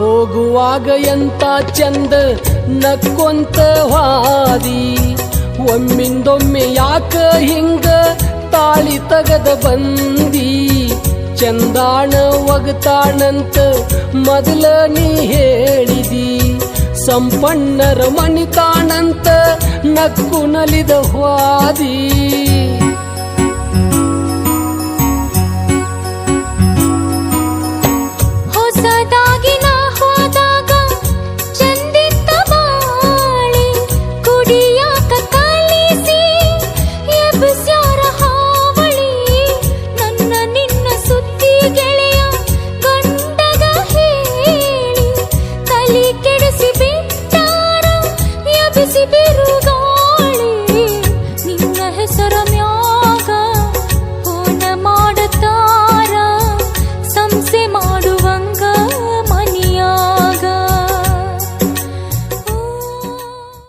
ಹೋಗುವಾಗ ಎಂತ ಚಂದ ನಕ್ಕೊಂತ ಹಾದಿ. ಒಮ್ಮಿಂದೊಮ್ಮೆ ಯಾಕ ಹಿಂಗ ತಾಳಿ ತಗದ ಬಂದಿ. ಚಂದಾಣ ಒಗತಾಣಂತ ಮೊದಲ ನೀ ಹೇಳಿದಿ. ಸಂಪನ್ನರ ಮಣಿತಾಣಂತ ನಕ್ಕು ನಲಿದ ಹಾದಿ